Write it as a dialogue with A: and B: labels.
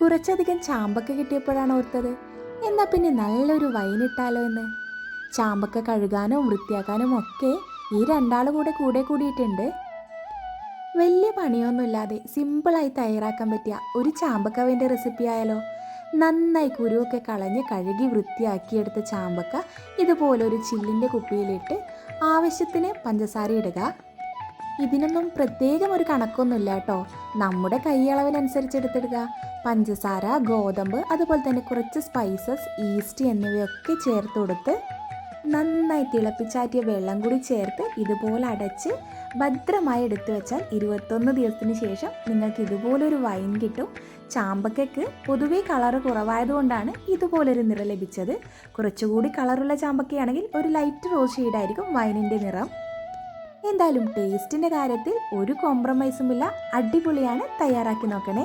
A: കുറച്ചധികം ചാമ്പക്ക കിട്ടിയപ്പോഴാണ് ഓർത്തത്. എന്നാൽ പിന്നെ നല്ലൊരു വൈനിട്ടാലോ എന്ന്. ചാമ്പക്ക കഴുകാനും വൃത്തിയാക്കാനും ഒക്കെ ഈ രണ്ടാൾ കൂടെ കൂടെ കൂടിയിട്ടുണ്ട്. വലിയ പണിയൊന്നുമില്ലാതെ സിമ്പിളായി തയ്യാറാക്കാൻ പറ്റിയ ഒരു ചാമ്പക്കവിന്റെ റെസിപ്പി ആയാലോ. നന്നായി കുരുവൊക്കെ കളഞ്ഞ് കഴുകി വൃത്തിയാക്കിയെടുത്ത ചാമ്പക്ക ഇതുപോലൊരു ചില്ലിന്റെ കുപ്പിയിലിട്ട് ആവശ്യത്തിന് പഞ്ചസാര ഇടുക. ഇതിനൊന്നും പ്രത്യേകം ഒരു കണക്കൊന്നുമില്ല കേട്ടോ. നമ്മുടെ കൈയളവിനനുസരിച്ച് എടുത്തിടുക പഞ്ചസാര ഗോതമ്പ് അതുപോലെ തന്നെ കുറച്ച് സ്പൈസസ് ഈസ്റ്റ് എന്നിവയൊക്കെ ചേർത്ത് കൊടുത്ത് നന്നായി തിളപ്പിച്ചാറ്റിയ വെള്ളം കൂടി ചേർത്ത് ഇതുപോലെ അടച്ച് ഭദ്രമായി എടുത്തു വെച്ചാൽ ഇരുപത്തൊന്ന് ദിവസത്തിന് ശേഷം നിങ്ങൾക്ക് ഇതുപോലൊരു വൈൻ കിട്ടും. ചാമ്പക്കയ്ക്ക് പൊതുവേ കളറ് കുറവായതുകൊണ്ടാണ് ഇതുപോലൊരു നിറം ലഭിച്ചത്. കുറച്ചുകൂടി കളറുള്ള ചാമ്പക്കയാണെങ്കിൽ ഒരു ലൈറ്റ് റോസ് ഷെയ്ഡായിരിക്കും വൈനിന്റെ നിറം. എന്തായാലും ടേസ്റ്റിന്റെ കാര്യത്തിൽ ഒരു കോംപ്രമൈസുമില്ല അടിപൊളിയാണ്. തയ്യാറാക്കി നോക്കണേ.